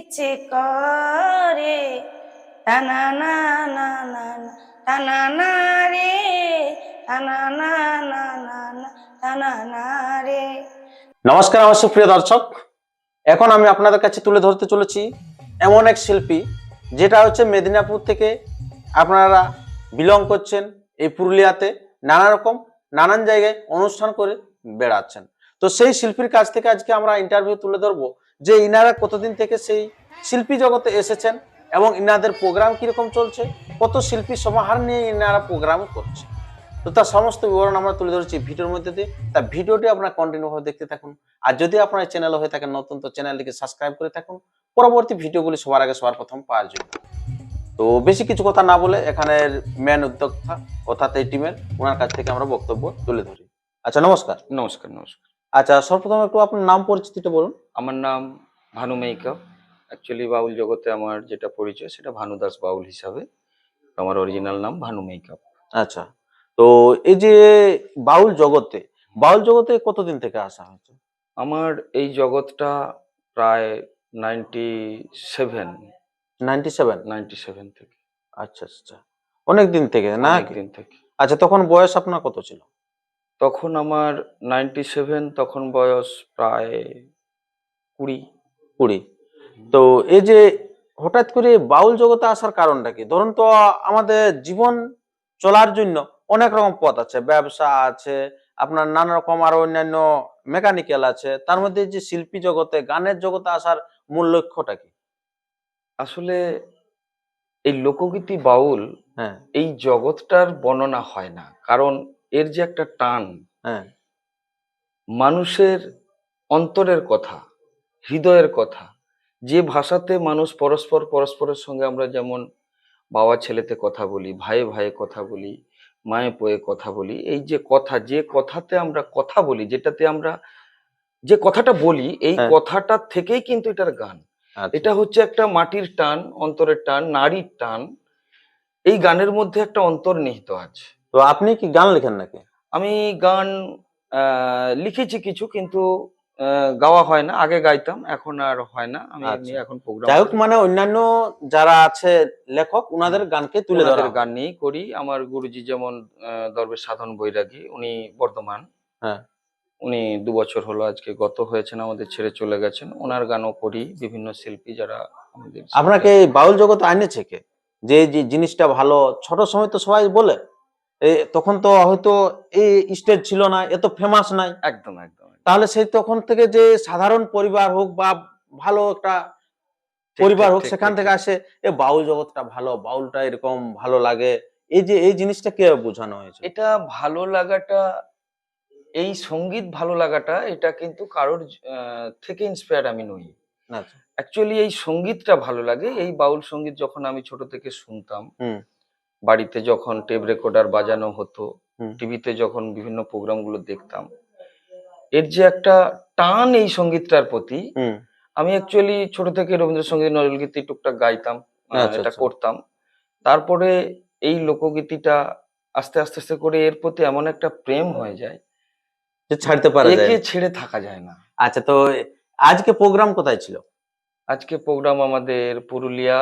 ইচ্ছে করে। টানা না না না টানা না রে টানা না না না টানা না রে নমস্কার আমার সুপ্রিয় দর্শক। এখন আমি আপনাদের কাছে তুলে ধরতে চলেছি এমন এক শিল্পী, যেটা হচ্ছে মেদিনীপুর থেকে আপনারা বিলং করছেন এই পুরুলিয়াতে। নানা রকম, নানান জায়গায় অনুষ্ঠান করে বেড়াচ্ছেন। তো সেই শিল্পীর কাছ থেকে আজকে আমরা ইন্টারভিউ তুলে ধরবো। যে ইনারা কতদিন থেকে সেই শিল্পী জগতে এসেছেন এবং ইনাদের প্রোগ্রাম কীরকম চলছে কত শিল্পী সমাহার নিয়ে ইনারা প্রোগ্রাম করছে। তো তার সমস্ত বিবরণ আমরা তুলে ধরেছি ভিডিওর মধ্যে দিয়ে। তা ভিডিওটি আপনারা কন্টিনিউ ভাবে দেখতে থাকুন। আর যদি আপনার চ্যানেল হয়ে থাকেন নতুন তো চ্যানেলটিকে সাবস্ক্রাইব করে থাকুন। পরবর্তী ভিডিওগুলি সবার আগে সবার প্রথম পাওয়ার জন্য। তো বেশি কিছু কথা না বলে এখানের মেন উদ্যোক্তা অর্থাৎ এই টিমের ওনার কাছ থেকে আমরা বক্তব্য তুলে ধরি। আচ্ছা নমস্কার। নমস্কার নমস্কার। আচ্ছা সর্বপ্রথম একটু আপনার নাম পরিচিতিটা বলুন। আমার নাম ভানু মেইকা। অ্যাকচুয়ালি বাউল জগতে আমার যেটা পরিচয় সেটা ভানু দাস বাউল হিসাবে। আমার অরিজিনাল নাম ভানু মেইকাপ আচ্ছা তো এই যে বাউল জগতে বাউল জগতে কতদিন থেকে আসা হয়েছে? আমার এই জগৎটা প্রায় ninety seven ninety seven ninety seven থেকে। আচ্ছা আচ্ছা। অনেক দিন থেকে না অনেক দিন থেকে। আচ্ছা তখন বয়স আপনার কত ছিল? তখন আমার নাইনটি সেভেন তখন বয়স প্রায় কুড়ি। কুড়ি। তো এই যে হঠাৎ করে বাউল জগতে আসার কারণটা কি? ধরুন তো আমাদের জীবন চলার জন্য অনেক রকম পথ আছে। ব্যবসা আছে আপনার নানা রকম আরও অন্যান্য মেকানিক্যাল আছে। তার মধ্যে যে শিল্পী জগতে গানের জগতে আসার মূল লক্ষ্যটা কি? আসলে এই লোকগীতি বাউল হ্যাঁ। এই জগৎটার বর্ণনা হয় না। কারণ এর যে একটা টান হ্যাঁ। মানুষের অন্তরের কথা হৃদয়ের কথা। যে ভাষাতে মানুষ পরস্পর পরস্পরের সঙ্গে আমরা যেমন বাবা ছেলেতে কথা বলি ভাইয়ে ভাইয়ে কথা বলি মায়ে পোয়ে কথা বলি এই যে কথা যে কথাতে আমরা কথা বলি যেটাতে আমরা যে কথাটা বলি এই হ্যাঁ। কথাটা থেকেই কিন্তু এটার গান। আচ্ছা। এটা হচ্ছে একটা মাটির টান অন্তরের টান নারীর টান। এই গানের মধ্যে একটা অন্তর্নিহিত আছে। তো আপনি কি গান লেখেন নাকি? আমি গান আহ, লিখেছি কিছু কিন্তু গাওয়া হয় না আগে গাইতাম এখন আর হয় না আমি আচ্ছা। এখন প্রোগ্রাম যাই হোক মানে অন্যান্য যারা আছে লেখক উনাদের গানকে তুলে ধরা গান নিয়েই করি। আমার গুরুজি যেমন দরবেশ সাধন বৈরাগী উনি বর্তমান হ্যাঁ। উনি দু বছর হলো আজকে গত হয়েছেন আমাদের ছেড়ে চলে গেছেন। ওনার গানও করি বিভিন্ন শিল্পী যারা আমাদের আপনাকে এই বাউল জগতে আনেছে কে? যে যে জিনিসটা ভালো ছোট সময় তো সবাই বলে। এ, তখন তো হয়তো এই স্টেজ ছিল না এত ফেমাস নাই। একদম একদম। তাহলে সেই তখন থেকে যে সাধারণ পরিবার হোক বা ভালো একটা পরিবার হোক সেখান থেকে আসে এ বাউল জগৎটা ভালো বাউলটা এরকম ভালো লাগে এই যে এই জিনিসটা কে বোঝানো হয়েছে? এটা ভালো লাগাটা এই সংগীত ভালো লাগাটা এটা কিন্তু কারোর থেকে ইন্সপায়ার আমি নই। আচ্ছা। অ্যাকচুয়ালি এই সঙ্গীতটা ভালো লাগে এই বাউল সংগীত যখন আমি ছোট থেকে শুনতাম হুম। বাড়িতে যখন টেপ রেকর্ডার বাজানো হতো টিভিতে যখন বিভিন্ন প্রোগ্রামগুলো দেখতাম এর যে একটা টান এই সঙ্গীতটার প্রতি আমি অ্যাকচুয়ালি ছোট থেকে রবীন্দ্রসঙ্গীত নজরুলগীতি টুকটাক গাইতাম আচ্ছা, এটা আচ্ছা। করতাম। তারপরে এই লোকগীতিটা আস্তে আস্তে আস্তে করে এর প্রতি এমন একটা প্রেম হয়ে যায় যে ছাড়তে পারা যায় একে ছেড়ে থাকা যায় না। আচ্ছা তো আজকে প্রোগ্রাম কোথায় ছিল? আজকে প্রোগ্রাম আমাদের পুরুলিয়া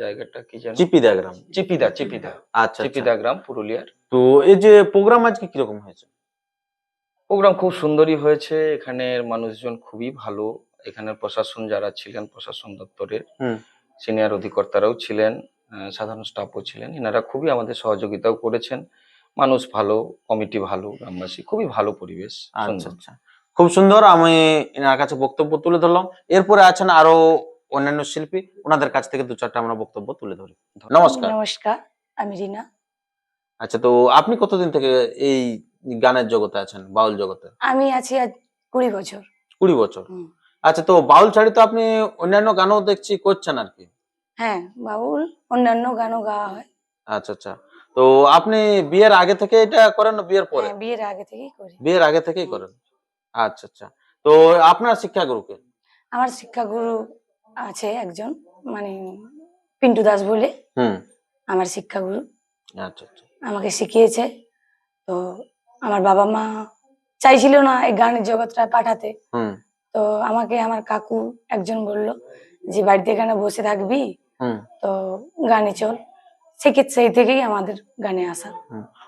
জায়গাটা কি জানো চিপিদা গ্রাম চিপিদা চিপিদা। আচ্ছা চিপিদা আচ্ছা। গ্রাম পুরুলিয়ার। তো এই যে প্রোগ্রাম আজকে কীরকম হয়েছে? প্রোগ্রাম খুব সুন্দরই হয়েছে। এখানের মানুষজন খুবই ভালো। এখানের প্রশাসন যারা ছিলেন প্রশাসন দপ্তরের সিনিয়র অধিকর্তারাও ছিলেন সাধারণ স্টাফও ছিলেন। এনারা খুবই আমাদের সহযোগিতাও করেছেন। মানুষ ভালো কমিটি ভালো গ্রামবাসী খুবই ভালো পরিবেশ আচ্ছা আচ্ছা। খুব সুন্দর আমি এনার কাছে বক্তব্য তুলে ধরলাম। এরপরে আছেন আরও অন্যান্য শিল্পী। ওনাদের কাছ থেকে দু চারটা আমরা বক্তব্য তুলে ধরি। নমস্কার। নমস্কার আমি রিনা। আচ্ছা তো আপনি কতদিন থেকে এই গানের জগতে আছেন বাউল জগতে? আমি আছি আজ কুড়ি বছর। কুড়ি বছর। হুম। আচ্ছা তো বাউল ছাড়ি তো আপনি অন্যান্য গানও দেখছি করছেন আর কি? হ্যাঁ বাউল অন্যান্য গানও গাওয়া হয়। আচ্ছা আচ্ছা। তো আপনি বিয়ের আগে থেকে এটা করেন না বিয়ের পরে? হ্যাঁ, বিয়ের আগে থেকেই করি। বিয়ের আগে থেকেই হুম। করেন? আচ্ছা আচ্ছা। তো আপনার শিক্ষাগুরুকে? আমার শিক্ষাগুরু আছে একজন মানে পিন্টু দাস বলে। হুম। আমার শিক্ষাগুরু। আচ্ছা আচ্ছা। আমাকে শিখিয়েছে। তো আমার বাবা মা চাইছিল না এই গানের জগৎটা পাঠাতে। তো আমাকে আমার কাকু একজন বলল যে বাড়িতে এখানে বসে থাকবি? তো গানে চল। সেক্ষেত্রে সেই থেকেই আমাদের গানে আসা।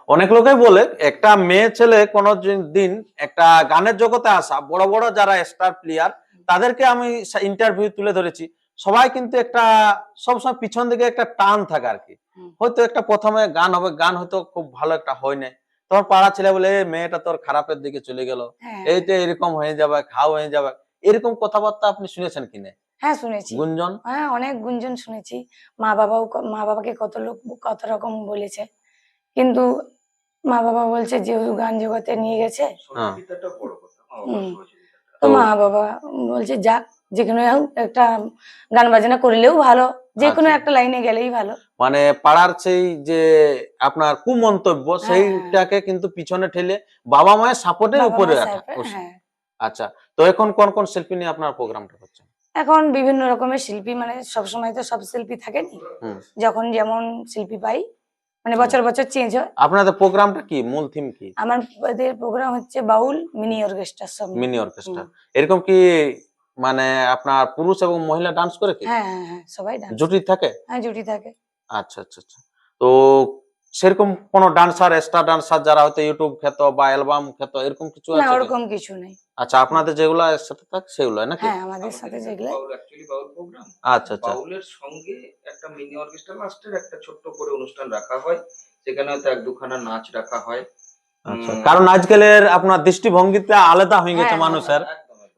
অনেক লোকই বলে একটা মেয়ে ছেলে কোনো দিন একটা গানের জগতে আসা বড় বড় যারা স্টার প্লেয়ার তাদেরকে আমি ইন্টারভিউ তুলে ধরেছি। সবাই কিন্তু একটা সবসময় পিছন দিকে একটা টান থাকে আর কি হয়তো একটা প্রথমে গান হবে গান হয়তো খুব ভালো একটা হয় নাই। তোমার পাড়া ছেলে বলে "এ, মেয়েটা তোর খারাপের দিকে চলে গেল। হ্যাঁ। এইটা এরকম হয়ে যাবে খাও হয়ে যাবে। এরকম কথাবার্তা আপনি শুনেছেন কিনা হ্যাঁ শুনেছি। গুঞ্জন? হ্যাঁ অনেক গুঞ্জন শুনেছি। মা বাবাও মা বাবাকে কত লোক কত রকম বলেছে। কিন্তু মা বাবা বলছে যেহেতু গান জগতে নিয়ে গেছে। তো- মা বাবা বলছে যাক যেখানে হোক একটা গান বাজনা করলেও ভালো। যে কোনো আচ্ছা। একটা লাইনে গেলেই ভালো। মানে পাড়ার সেই যে আপনার কুমন্তব্য হ্যাঁ, সেইটাকে কিন্তু পিছনে ঠেলে বাবা মায়ের সাপোর্টের উপরে রাখা। হ্যাঁ। আচ্ছা তো এখন কোন কোন শিল্পী নিয়ে আপনার প্রোগ্রামটা করছেন এখন বিভিন্ন রকমের শিল্পী মানে সব সময় তো সব শিল্পী থাকেনি। যখন যেমন শিল্পী পাই মানে বছর বছর চেঞ্জ হয়। আপনাদের প্রোগ্রামটা কি? মূল থিম কি? আমাদের প্রোগ্রাম হচ্ছে বাউল মিনি অর্কেস্ট্রা সব মিনি অর্কেস্ট্রা। এরকম কি মানে আপনার পুরুষ এবং মহিলা ডান্স করে কি? হ্যাঁ হ্যাঁ হ্যাঁ সবাই ডান্স জুটি থাকে? হ্যাঁ জুটি থাকে। আচ্ছা আচ্ছা আচ্ছা। তো সেরকম কোন ডান্সার এক্সট্রা ডান্সার যারা হয়তো ইউটিউব খেত বা অ্যালবাম খেত এরকম কিছু আছে? ওরকম কিছু নেই। আচ্ছা আপনাদের যেগুলো একসাথে থাকে সেগুলো নাকি? হ্যাঁ আমাদের সাথে যেগুলো বাউল actually বাউল program। আচ্ছা আচ্ছা। বাউলের সঙ্গে একটা মিনি অর্কেস্ট্রা লাস্টের একটা ছোট্ট করে অনুষ্ঠান রাখা হয়। সেখানে হয়তো এক দুখানা নাচ রাখা হয়। আচ্ছা কারণ আজকালের আপনার দৃষ্টিভঙ্গিতে আলাদা হয়ে গেছে হ্যাঁ, মানুষের।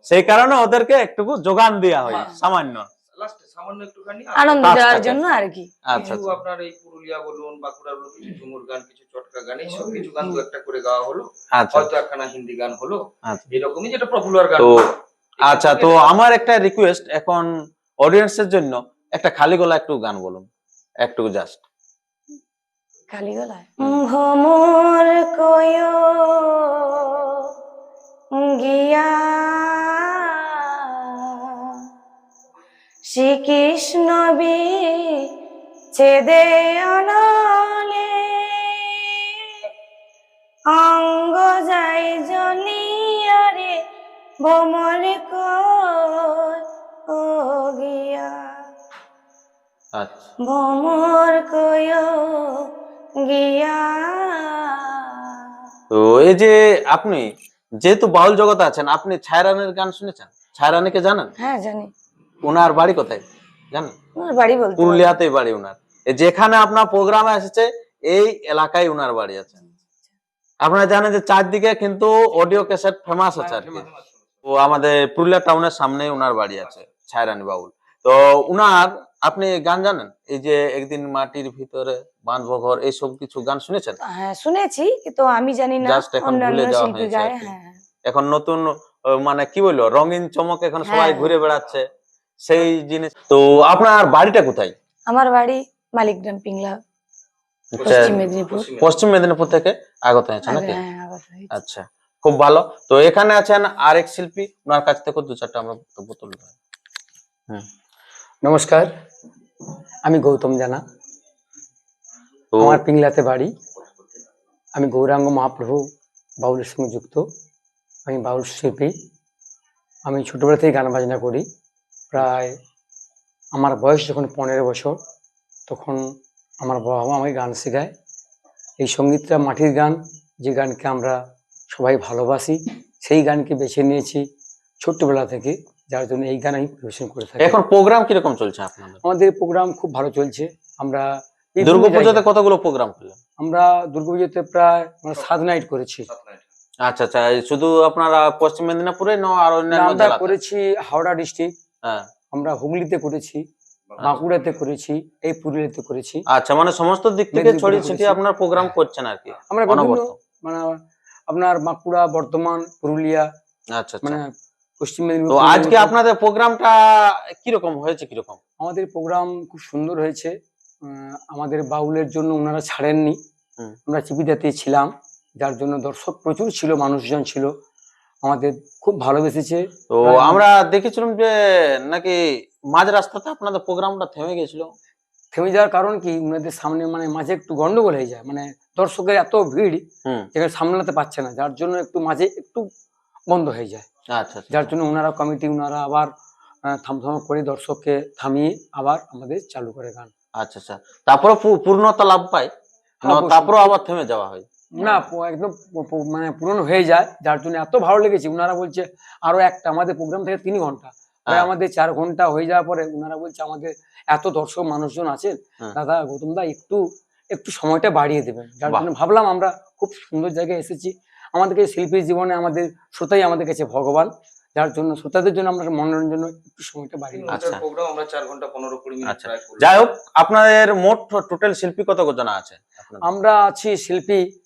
সেই কারণে ওদেরকে একটু যোগান দেওয়া হয় হ্যাঁ। সামান্য। লাস্টে সামান্য একটুখানি আনন্দ দেওয়ার জন্য আর কি। আচ্ছা আচ্ছা। আপনার এই পুরুলিয়া বলুন বাঁকুড়া বলুন কিছু ঝুমুর গান কিছু চটকা গান এইসব কিছু গান দু একটা করে গাওয়া হলো। আচ্ছা। হয়তো একখানা হিন্দি গান হলো। আচ্ছা। এরকমই যেটা পপুলার গান তো আচ্ছা তো আমার একটা রিকোয়েস্ট এখন অডিয়েন্সের জন্য একটা খালি গলা একটু গান বলুন। একটু জাস্ট খালি গলায়? ভ্রমর কয় গিয়া শ্রীকৃষ্ণ বি ছেদে অনলে। অঙ্গ যাই জলিয়ারে ও গিয়া আচ্ছা। ভ্রমর কয় গিয়া। তো এই যে আপনি যেহেতু বাউল জগতে আছেন আপনি ছায়রানের গান শুনেছেন? ছায়রানিকে জানেন? হ্যাঁ জানি। ওনার বাড়ি কোথায়? জানেন? বাড়ি বলতে পুরুলিয়াতেই বাড়ি ওনার যেখানে আপনার প্রোগ্রামে এসেছে এই এলাকায় ওনার বাড়ি আছে। আপনারা জানেন যে চারদিকে কিন্তু অডিও ক্যাসেট ফেমাস আছে আর কি। তো আমাদের পুরুলিয়া টাউনের সামনে ওনার বাড়ি আছে ছায়রানি বাউল। তো উনার আপনি গান জানেন? এই যে একদিন মাটির ভিতরে বাঁধবো ঘর এইসব কিছু গান শুনেছেন? হ্যাঁ শুনেছি কিন্তু আমি জানি না Just এখন ভুলে যাওয়া হয়েছে। হ্যাঁ। এখন নতুন মানে কি বলল রঙিন চমক এখন সবাই হ্যাঁ। ঘুরে বেড়াচ্ছে। সেই জিনিস। তো আপনার বাড়িটা কোথায়? আমার বাড়ি মালিকগ্রাম পিংলা আচ্ছা, পশ্চিম মেদিনীপুর। পশ্চিম মেদিনীপুর। থেকে আগত হয়েছে নাকি? হ্যাঁ। আচ্ছা খুব ভালো। তো এখানে আছেন আরেক শিল্পী ওনার কাছ থেকে দু চারটা আমরা বক্তব্য তুলে ধরি। নমস্কার আমি গৌতম জানা। তো আমার পিংলাতে বাড়ি। আমি গৌরাঙ্গ মহাপ্রভু বাউলের সঙ্গে যুক্ত। আমি বাউল শিল্পী। আমি ছোটবেলা থেকে গান বাজনা করি। প্রায় আমার বয়স যখন পনেরো বছর তখন আমার বাবা মা আমাকে গান শেখায়। এই সঙ্গীতটা মাটির গান যে গানকে আমরা সবাই ভালোবাসি সেই গানকে বেছে নিয়েছি ছোট্টবেলা থেকে যার জন্য এই গান আমি পরিবেশন করে থাকি। এখন প্রোগ্রাম কীরকম চলছে আপনাদের? আমাদের প্রোগ্রাম খুব ভালো চলছে। আমরা দুর্গাপুজোতে কতগুলো প্রোগ্রাম করলাম আমরা দুর্গাপুজোতে প্রায় আমরা সাত নাইট করেছি। আচ্ছা আচ্ছা শুধু আপনারা পশ্চিম মেদিনীপুরে না আর অন্যান্য করেছি হাওড়া ডিস্ট্রিক্ট আমরা হুগলিতে করেছি বাঁকুড়াতে করেছি এই পুরুলিয়াতে করেছি। আচ্ছা মানে সমস্ত দিক থেকে ছড়িয়ে ছিটিয়ে আপনার প্রোগ্রাম করছেন আর কি আমরা মানে আপনার বাঁকুড়া বর্ধমান পুরুলিয়া আচ্ছা আচ্ছা। মানে পশ্চিম তো মেদিনীপুর আজকে আপনাদের প্রোগ্রামটা কীরকম হয়েছে কীরকম? আমাদের প্রোগ্রাম খুব সুন্দর হয়েছে। আমাদের বাউলের জন্য ওনারা ছাড়েননি। আমরা চিপিদাতে ছিলাম। যার জন্য দর্শক প্রচুর ছিল মানুষজন ছিল। আমাদের খুব ভালোবেসেছে। তো আমরা দেখেছিলাম যে নাকি মাঝ রাস্তাতে আপনাদের প্রোগ্রামটা থেমে গেছিল। থেমে যাওয়ার কারণ কি? ওনাদের সামনে মানে মাঝে একটু গন্ডগোল হয়ে যায়। মানে দর্শকের এত ভিড় যেখানে সামলাতে পারছে না। যার জন্য একটু মাঝে একটু বন্ধ হয়ে যায়। আচ্ছা আচ্ছা। যার জন্য ওনারা কমিটি ওনারা আবার থামথাম করে দর্শককে থামিয়ে আবার আমাদের চালু করে গান আচ্ছা আচ্ছা। তারপরে পূর্ণতা লাভ পায়। না, তারপরে আবার থেমে যাওয়া হয়। না একদম প- প- মানে পূরণ হয়ে যায়। যার জন্য এত ভালো লেগেছে। ওনারা বলছে আরও একটা আমাদের প্রোগ্রাম থেকে তিন ঘণ্টা। হ্যাঁ। আমাদের চার ঘণ্টা হয়ে যাওয়ার পরে ওনারা বলছে আমাদের এত দর্শক মানুষজন আছেন হ্যাঁ। দাদা গৌতম দা একটু একটু সময়টা বাড়িয়ে দেবেন। যার জন্য ভাবলাম আমরা খুব সুন্দর জায়গায় এসেছি। আমাদেরকে শিল্পীর জীবনে আমাদের শ্রোতাই আমাদের কাছে ভগবান। যার জন্য শ্রোতাদের জন্য আমরা মনোরঞ্জন একটু সময়টা বাড়িয়ে দিই। আচ্ছা। প্রোগ্রাম আমরা চার ঘণ্টা পনেরো কুড়ি মিনিট আচ্ছা। যাই হোক আপনাদের মোট টোটাল শিল্পী কত জন আছে আমরা আছি শিল্পী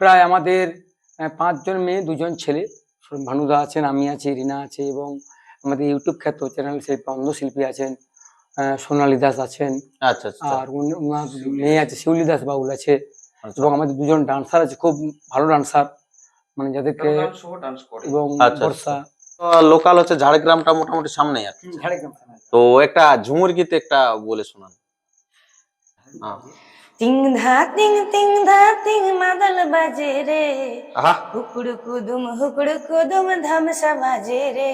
প্রায় আমাদের পাঁচজন মেয়ে দুজন ছেলে। ভানুদা আছেন আমি আছি রিনা আছে এবং আমাদের ইউটিউব খ্যাত চ্যানেল শিল্পী অন্ধ শিল্পী আছেন আহ, সোনালী দাস আছেন। আচ্ছা আচ্ছা। আর উনার মেয়ে আছে শিউলি দাস বাউল আছে। আচ্ছা। এবং আমাদের দুজন ডান্সার আছে খুব ভালো ডান্সার মানে যাদেরকে এবং বর্ষা। লোকাল হচ্ছে ঝাড়গ্রামটা মোটামুটি সামনেই আছে। ঝাড়গ্রাম তো একটা ঝুমুর গীত একটা বলে শোনান। হ্যাঁ। তিং ধা তিং তিং ধা তিং মাদল বাজে রে। হুকুড় কুদুম হুকুড় কুদুম ধামসা বাজে রে।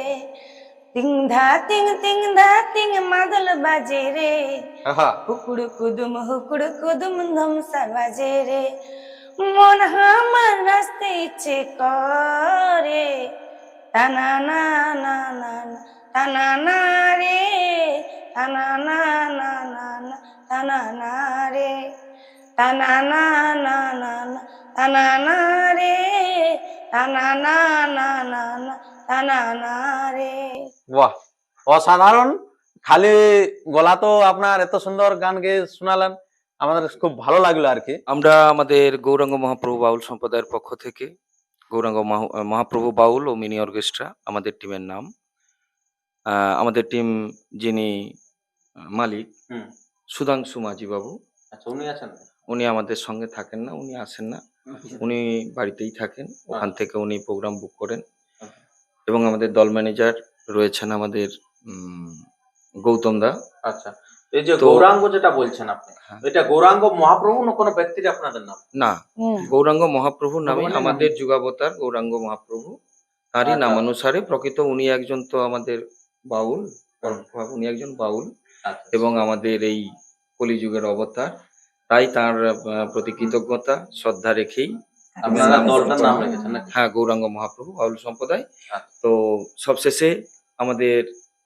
তিং ধা তিং তিং ধা তিং মাদল বাজে রে। হুকুড় কুদুম হুকুড় কুদুম ধামসা বাজে রে। মন আমার নাচতে ইচ্ছে করে। টানা না না না টানা না রে। টানা না না না টানা না রে। টানা না না না না টানা না রে টানা না না না না টানা না রে বাহ অসাধারণ। খালি গলা তো আপনার এত সুন্দর গান গেয়ে শোনালেন আমাদের খুব ভালো লাগল আর কি। আমরা আমাদের গৌরাঙ্গ মহাপ্রভু বাউল সম্প্রদায়ের পক্ষ থেকে গৌরাঙ্গ মহা- মহাপ্রভু বাউল ও মিনি অর্কেস্ট্রা আমাদের টিমের নাম। আহ, আমাদের টিম যিনি মালিক। সুধাংশু মাঝি বাবু আচ্ছা উনি আছেন। উনি আমাদের সঙ্গে থাকেন না উনি আসেন না। উনি বাড়িতেই থাকেন ওখান থেকে উনি প্রোগ্রাম বুক করেন। আচ্ছা। এবং আমাদের দল ম্যানেজার রয়েছেন আমাদের উম, গৌতম দা। আচ্ছা। এই যে গৌরাঙ্গ যেটা বলছেন আপনি হ্যাঁ। এটা গৌরাঙ্গ মহাপ্রভু না কোনো ব্যক্তির আপনাদের নাম? না গৌরাঙ্গ মহাপ্রভু নামে আমাদের যুগাবতার গৌরাঙ্গ মহাপ্রভু। তারই আচ্ছা। নামানুসারে প্রকৃত উনি একজন তো আমাদের বাউল উনি একজন বাউল। আচ্ছা। এবং আমাদের এই কলিযুগের অবতার। তাই তার প্রতি কৃতজ্ঞতা শ্রদ্ধা রেখেই আপনারা দলটার নাম রেখেছেন হ্যাঁ গৌরাঙ্গ মহাপ্রভু বাউল সম্প্রদায়। আচ্ছা। তো সবশেষে আমাদের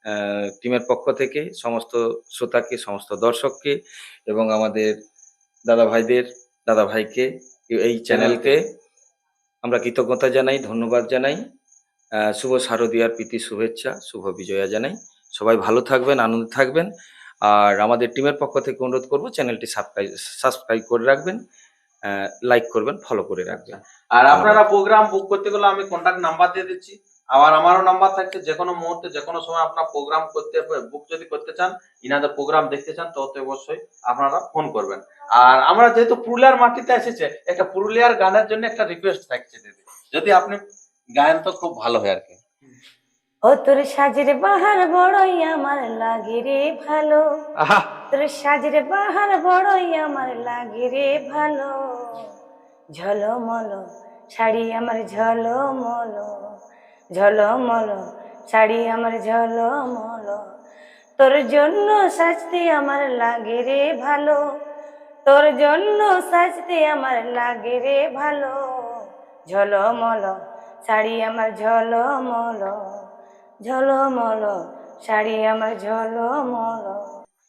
আহ, টিমের পক্ষ থেকে সমস্ত শ্রোতাকে সমস্ত দর্শককে এবং আমাদের দাদা ভাইদের দাদা ভাইকে এই চ্যানেলকে আমরা কৃতজ্ঞতা জানাই ধন্যবাদ জানাই। আহ, শুভ শারদীয়ার প্রীতি শুভেচ্ছা শুভ বিজয়া জানাই। সবাই ভালো থাকবেন আনন্দ থাকবেন। আর আমাদের টিমের পক্ষ থেকে অনুরোধ করব চ্যানেলটি সাবস্ক্রাইব সাবস্ক্রাইব করে রাখবেন লাইক করবেন ফলো করে রাখবেন। আর আপনারা প্রোগ্রাম বুক করতে গেলে আমি কন্ট্যাক্ট নাম্বার দিয়ে দিচ্ছি। আবার আমারও নাম্বার থাকছে যে কোনো মুহূর্তে যে কোনো সময় আপনার প্রোগ্রাম করতে বুক যদি করতে চান, ইনাদের প্রোগ্রাম দেখতে চান, তো অতি অবশ্যই আপনারা ফোন করবেন। আর আমরা যেহেতু পুরুলিয়ার মাটিতে এসেছে, একটা পুরুলিয়ার গানের জন্য একটা রিকোয়েস্ট থাকছে দিদি। যদি আপনি গায়ন তো খুব ভালো হয় আর কি। ও তোর সাজের বাহার বড়ই আমার লাগে রে ভালো। তোর সাজের বাহার বড়ই আমার লাগে রে ভালো। ঝলমল শাড়ি আমার ঝলমল ঝলমল শাড়ি আমার ঝলমল। তোর জন্য সাজতে আমার লাগে রে ভালো। তোর জন্য সাজতে আমার লাগে রে ভালো। ঝলমল শাড়ি আমার ঝলমল। ঝলমল, শাড়ি আমার ঝলমল।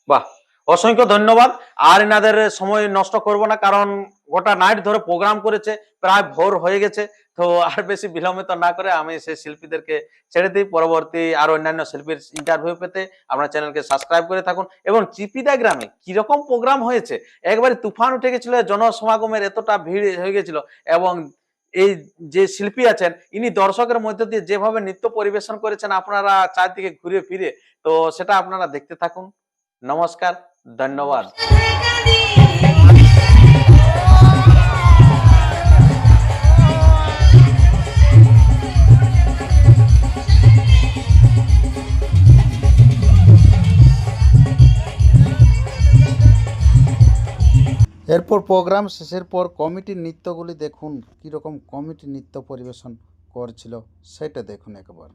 বাহ, অসংখ্য ধন্যবাদ। আর এনাদের সময় নষ্ট করব না, কারণ গোটা নাইট ধরে প্রোগ্রাম করেছে, প্রায় ভোর হয়ে গেছে। তো আর বেশি বিলম্বিত না করে আমি সেই শিল্পীদেরকে ছেড়ে দিই। পরবর্তী আর অন্যান্য শিল্পীর ইন্টারভিউ পেতে আপনার চ্যানেলকে সাবস্ক্রাইব করে থাকুন। এবং চিপিদা গ্রামে কীরকম প্রোগ্রাম হয়েছে? একবারে তুফান উঠে গেছিল, জনসমাগমের এতটা ভিড় হয়ে গেছিল, এবং এই যে শিল্পী আছেন, ইনি দর্শকের মধ্য দিয়ে যেভাবে নৃত্য পরিবেশন করেছেন, আপনারা চারদিকে ঘুরে ফিরে, তো সেটা আপনারা দেখতে থাকুন। নমস্কার, ধন্যবাদ। এরপর প্রোগ্রাম শেষের পর কমিটির নৃত্যগুলি দেখুন, কীরকম কমিটি নৃত্য পরিবেশন করছিল, সেটা দেখুন একবার।